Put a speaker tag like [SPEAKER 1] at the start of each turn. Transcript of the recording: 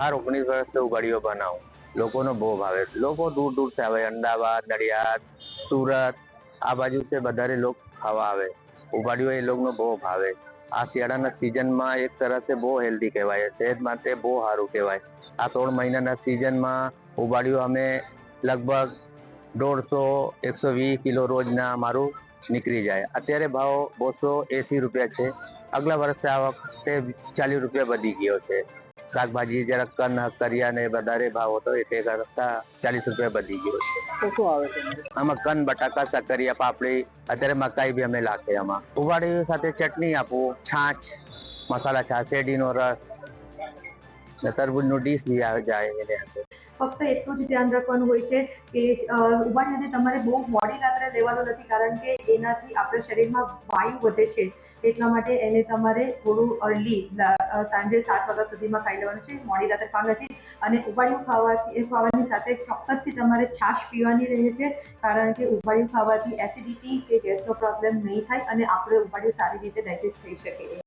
[SPEAKER 1] બાર ઓગણીસ વર્ષથી ઉગાડીઓ બનાવું. લોકોનો બહુ ભાવે લોકો દૂર દૂર से આવે. અમદાવાદ, નડિયાદ, સુરત, આ બાજુ છે વધારે લોક ખાવા આવે. ઉગાડીઓ એ લોકોનો બહુ ભાવે આ શિયાળાના સિઝનમાં એક તરફ બહુ હેલ્ધી કહેવાય. સેહત માટે બહુ સારું કહેવાય. આ ત્રણ મહિનાના સિઝનમાં ઉગાડીઓ અમે લગભગ દોઢસો, એકસો વીસ કિલો રોજના અમારું નીકળી જાય. અત્યારે ભાવ બસો એંસી રૂપિયા છે. આગલા વર્ષે આ વખતે ચાલીસ રૂપિયા વધી ગયો છે. શાકભાજી જરાક કન કરિયા ને વધારે ભાવ હતો એટલે કરતા ચાલીસ રૂપિયા વધી ગયો છે.
[SPEAKER 2] શું આવે છે?
[SPEAKER 1] આમાં કન બટાકા સકરિયા પાપડી અત્યારે મકાઈ બી અમે લાખે આમાં. ઉવાડી સાથે ચટણી આપો છાછ મસાલા છાશ શેરડીનો રસ ને તરબૂચનું ડીશ જાય.
[SPEAKER 3] ફક્ત એટલું જ ધ્યાન રાખવાનું હોય છે કે અ, તમારે બહુ મોડી રાત્રે લેવાનું નથી કારણ કે એનાથી આપણા શરીરમાં વાયુ વધે છે. એટલા માટે એને તમારે થોડું અર્લી સાંજે સાત વાગ્યા સુધીમાં ખાઈ લેવાનું છે મોડી રાત્રે ખાવાનું નથી. અને ઉબાડિયું ખાવાથી ખાવાની સાથે ચોક્કસથી તમારે છાશ પીવાની રહે છે કારણ કે ઉબાડિયું ખાવાથી એસિડિટી કે ગેસનો પ્રોબ્લેમ નહીં થાય અને આપણે ઉબાડિયું સારી રીતે ડાયજેસ્ટ થઈ શકે.